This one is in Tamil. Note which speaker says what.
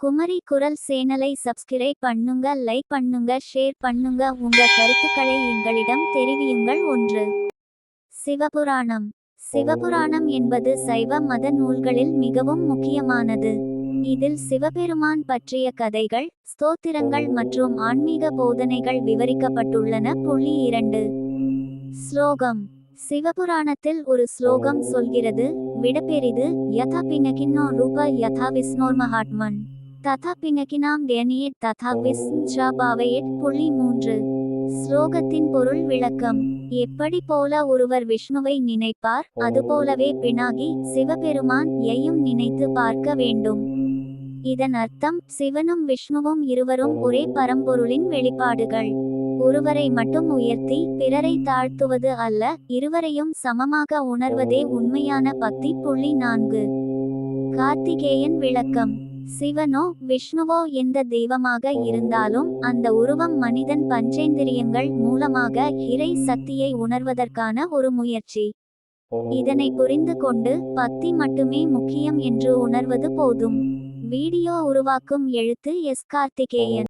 Speaker 1: குமரி குரல் சேனலை சப்ஸ்கிரைப் பண்ணுங்க லைக் பண்ணுங்க ஷேர் பண்ணுங்க. உங்க கருத்துக்களை எங்களிடம் தெரிவியுங்கள். ஒன்று சிவபுராணம். சிவபுராணம் என்பது சைவ மத நூல்களில் மிகவும் முக்கியமானது. இதில் சிவபெருமான் பற்றிய கதைகள் ஸ்தோத்திரங்கள் மற்றும் ஆன்மீக போதனைகள் விவரிக்கப்பட்டுள்ளன. புள்ளி இரண்டு ஸ்லோகம். சிவபுராணத்தில் ஒரு ஸ்லோகம் சொல்கிறது விடப்பெரிது யதா பின்னகின்னோ ரூப யதா விஸ்னோர் மகாத்மன். ததா பிணக்கினாம் டேனியட் ததா விஸ்ஞ்சா பாவையட் புள்ளி மூன்று. ஸ்லோகத்தின் பொருள் விளக்கம். எப்படி போல ஒருவர் விஷ்ணுவை நினைப்பார்? அதுபோலவே பினாகி சிவபெருமான் யையும் நினைத்து பார்க்க வேண்டும். இதன் அர்த்தம் சிவனும் விஷ்ணுவும் இருவரும் ஒரே பரம்பொருளின் வெளிப்பாடுகள். ஒருவரை மட்டும் உயர்த்தி பிறரை தாழ்த்துவது அல்ல இருவரையும் சமமாக உணர்வதே உண்மையான பக்தி. புள்ளி நான்கு. கார்த்திகேயன் விளக்கம். சிவனோ விஷ்ணுவோ எந்த தெய்வமாக இருந்தாலும் அந்த உருவம் மனிதன் பஞ்சேந்திரியங்கள் மூலமாக இறை சக்தியை உணர்வதற்கான ஒரு முயற்சி. இதனை புரிந்து கொண்டு பக்தி மட்டுமே முக்கியம் என்று உணர்வது போதும். வீடியோ உருவாக்கும் எழுத்து எஸ் கார்த்திகேயன்.